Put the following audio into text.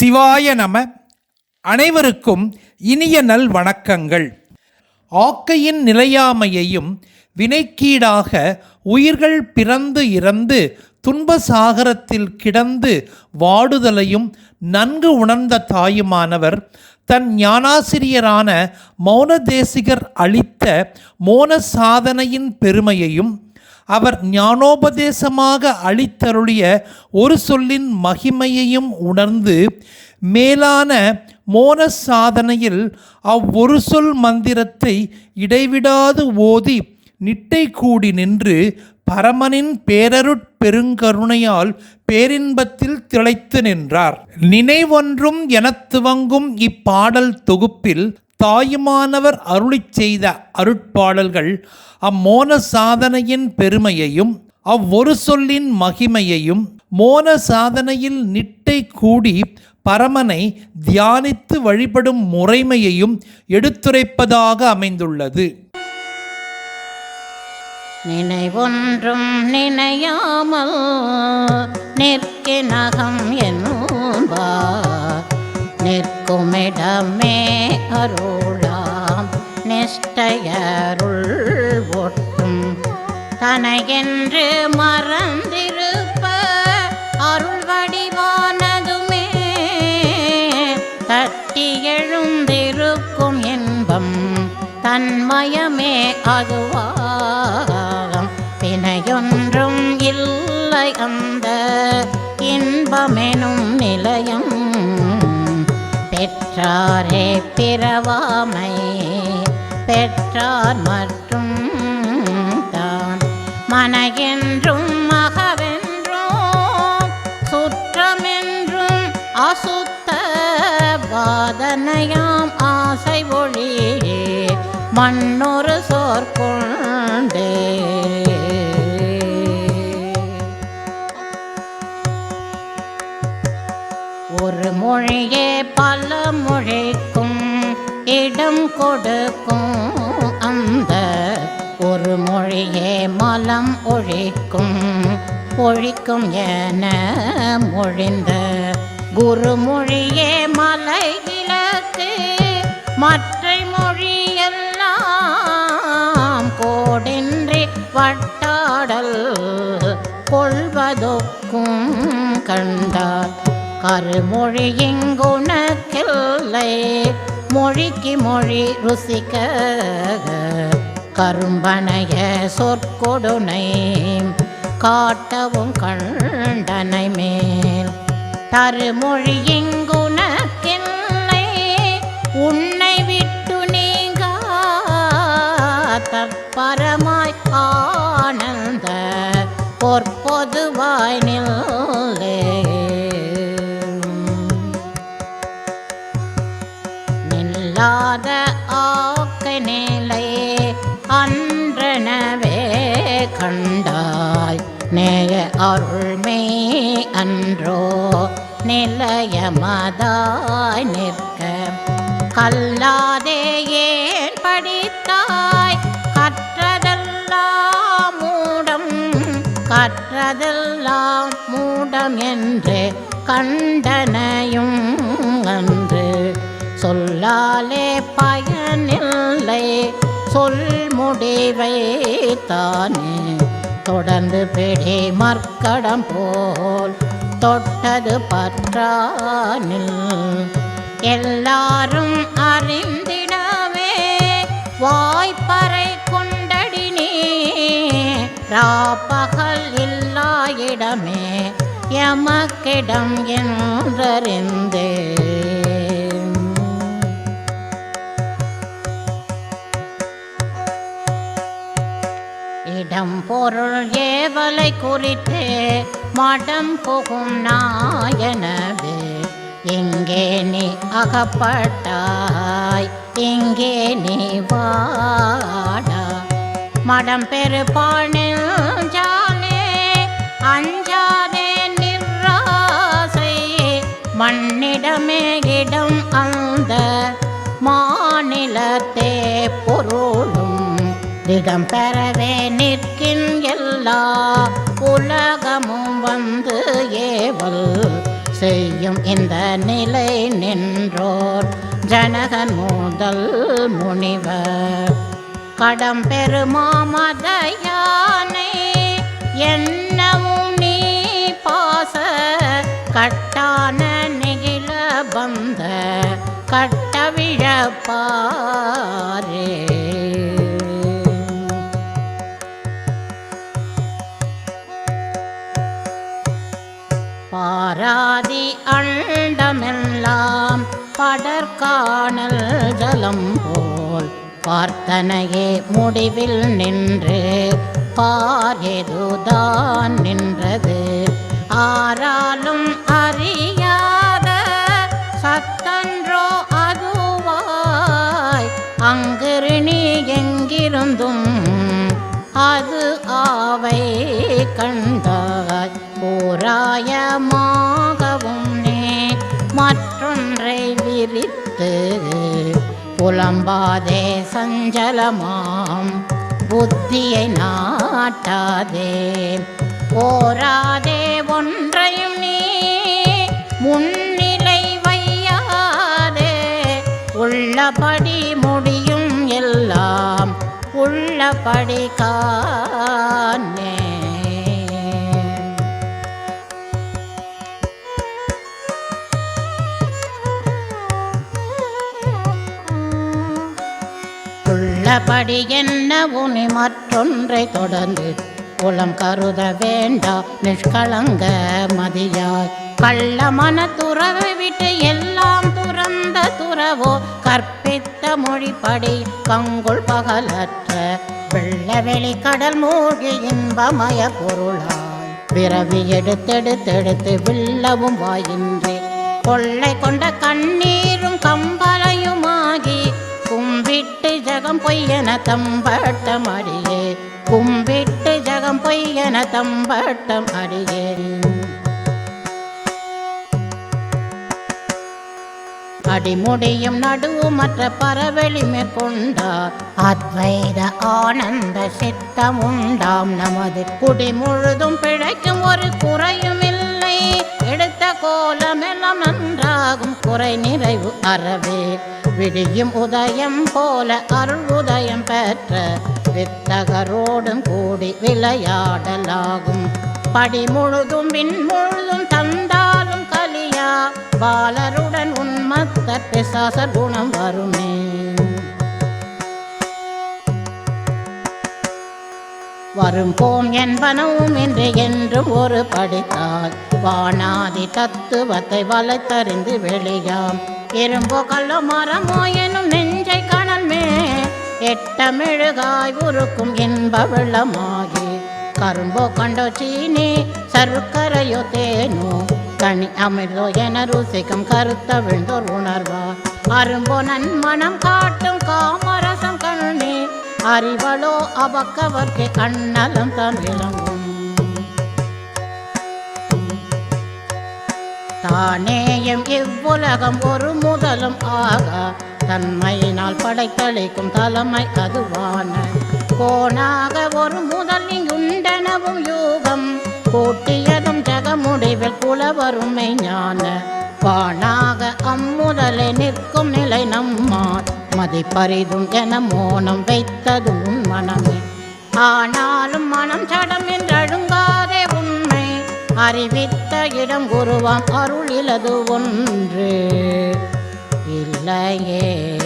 சிவாய நம. அனைவருக்கும் இனிய நல் வணக்கங்கள். ஆக்கையின் நிலையாமையையும் வினைக்கீடாக உயிர்கள் பிறந்து இறந்து துன்ப சாகரத்தில் கிடந்து வாடுதலையும் நன்கு உணர்ந்த தாயுமானவர் தன் ஞானாசிரியரான மௌன தேசிகர் அளித்த மோன சாதனையின் பெருமையையும் அவர் ஞானோபதேசமாக அளித்தருளிய ஒரு சொல்லின் மகிமையையும் உணர்ந்து மேலான மோன சாதனையில் அவ்வொரு சொல் மந்திரத்தை இடைவிடாது ஓதி நிட்டை கூடி நின்று பரமனின் பேரருட் பெருங்கருணையால் பேரின்பத்தில் திளைத்து நின்றார். நினைவொன்றும் எனத் துவங்கும் இப்பாடல் தொகுப்பில் தாயுமானவர் அருளிச் செய்த அருட்பாடல்கள் அம்மோன சாதனையின் பெருமையையும் அவ்வொரு சொல்லின் மகிமையையும் மோன சாதனையில் நிட்டை கூடி பரமனை தியானித்து வழிபடும் முறைமையையும் எடுத்துரைப்பதாக அமைந்துள்ளது. நினைவொன்றும் நினையாமல் நிற்கினகம் நிற்க நிற்குமிடமே அருளாம். நிஷ்டையருள் ஒட்டும் தனையென்று மறந்திருப்ப அருள் வடிவானதுமே தட்டி எழுந்திருக்கும் இன்பம் தன்மயமே அதுவாகம் பிணையொன்றும் இல்லை அந்த இன்பமெனும் நிலையம் பெற்றாரே பிறவாமை. பெற்றார் மற்றும் தான். மனகென்றும் மகவென்றும் சுற்றமென்றும் அசுத்த வாதனையாம் ஆசை ஒளி மண்ணொரு சோர்கொண்டே. ஒரு மொழியே பல மொழிக்கும் இடம் கொடுக்கும். அந்த ஒரு மொழியே மலம் ஒழிக்கும். ஒழிக்கும் என மொழிந்த குருமொழியே மலை இலக்கு மற்ற மொழியெல்லாம் கோடின்றி வட்டாடல் கொள்வதொக்கும் கண்டார் கருமொழி இங்குணக்கில்லை மொழிக்கு மொழி ருசிக்க கரும்பனைய சொற்கொடுனை காட்டவும் கண்டனை மேல் தருமொழி இங்குணக்கில்லை உன்னை விட்டு நீங்க தற்பரமாய் ஆனந்த பொற்பொதுவாய் நில்லே. நில்லாத ஆக்க நிலை அன்றனவே கண்டாய். நேய அருள்மே அன்றோ நிலையமதாய் நிற்க. கல்லாதே ஏன் படித்தாய்? கற்றதெல்லாம் மூடம் கற்றதெல்லாம் மூடம் என்று கண்டனையும் அன்று சொல்லாலே பயனில்லை. சொல் முடிவை தானே தொடர்ந்து பிடி மர்க்கடம் போல் தொட்டது பற்றானில். எல்லாரும் அறிந்திடவே வாய்ப்பறை கொண்டடினே ராப்பகல் இல்லா இடமே எமக்கிடம் என்றறிந்தே. பொருள் ஏவலை குறித்து மடம் புகும் நாயனவே. எங்கே நீ அகப்பட்டாய்? இங்கே நீ வாடா? மடம் பெருப்பானில் ஜாலே அஞ்சாதே நிராசை மண்ணிடமே இடம் அந்த மாநிலத்தே பொருளும் திடம் பெறவே நிற்கின் எல்லா உலகமும் வந்து ஏவல் செய்யும் இந்த நிலை நின்றோர் ஜனகன் முதல் முனிவர். கடம் பெருமாமத யானை என்னவும் நீ பாச கட்டான நெகிழ பந்த கட்ட பாராதி அண்டமெல்லாம் படற்காணல் ஜலம் போல் பார்த்தனையே முடிவில் நின்று பாரெதுதான் நின்றது. ஆராலும் அறியாத சத்தன்றோ அதுவாய் அங்கிரு நீ எங்கிருந்தும் அது ஆவை கண்டார் ஓராயமாகவும் நீ மற்றொன்றை விரித்து புலம்பாதே சஞ்சலமாம். புத்தியை நாட்டாதே. போராதே ஒன்றையும் நீ முன்னிலை வையாதே. உள்ளபடி முடியும் எல்லாம் உள்ளபடி காணே உள்ளபடி என்ன உனி மற்றொன்றை தொடர்ந்து? புலம் கருத வேண்டா நிஷ்கலங்க மதியாய். கள்ள மன துறவை விட்டு எல்லாம் துறந்த துறவோ? கற்பித்த மொழிப்படி கங்குள் பகலற்ற வெள்ளவெளி கடல் மூழ்கி இன்பமய பொருளாய். பிறவி எடுத்தெடுத்தெடுத்து வில்லவும் வாயின்றே. கொள்ளை கொண்ட கண்ணீரும் கம்பலையுமாகி ஜகம் பொய்யன தம்பட்டம் அடியே. கும்பிட்டு ஜகம் பொய்யன தம்பட்டம் அடியே. அடிமுடியும் நடுவும் மற்ற பரவெளி மேற்கொண்டார் அத்வைத ஆனந்த சித்தம் உண்டாம். நமது குடி முழுதும் பிழைக்கும் ஒரு குறையும் இல்லை. எடுத்து கோலமெல்லாம் நன்றாகும் குறை நிறைவு அறவே. விடியும் உதயம் போல அருள் உதயம் பெற்ற வித்தகரோடும் கூடி விளையாடலாகும். படி முழுதும் விண் முழுதும் தந்தாலும் கலியா. பாலருடன் உன்மத்த பிசாச குணம் வருமே. வரும் போம் என்பனவும் என்று என்றும் ஒரு படித்தால் வானாதி தத்துவத்தை வளைத்தறிந்து வெளியாம். இரும்போ கல்லோ மரமோ எனும் நெஞ்சை கணல் மே எட்டமெழுகாய் உருக்கும் இன்ப வெள்ளமாகி. கரும்போ கண்டோ சீனி சருக்கரையோ தேனோ. கனி அமிர்தோ என ருசிக்கும் கருத்த விழுந்தோர் உணர்வார். அரும்போ நன்மனம் காட்டும் காம் அறிவளோ அவக்கவர்க்கு கண்ணலம் தான் விளங்கும் தானேயும் இவ்வுலகம் ஒரு முதலும் ஆக தன்மையினால் படைத்தளிக்கும் தலைமை அதுவான. கோணாக ஒரு முதல் இங்குண்டனவும் யூகம் கூட்டியதும் ஜகமுடிவில் குலவருமை ஞான. பானாக அம்முதலை நிற்கும் நிலை நம்மான். மதி பரிதும் என மோனம் வைத்ததும் உன் மனமே. ஆனாலும் மனம் சடம் என்றழுங்காதே உண்மை. அறிவித்த இடம் குருவம் அருளிலது ஒன்று. இல்லையே.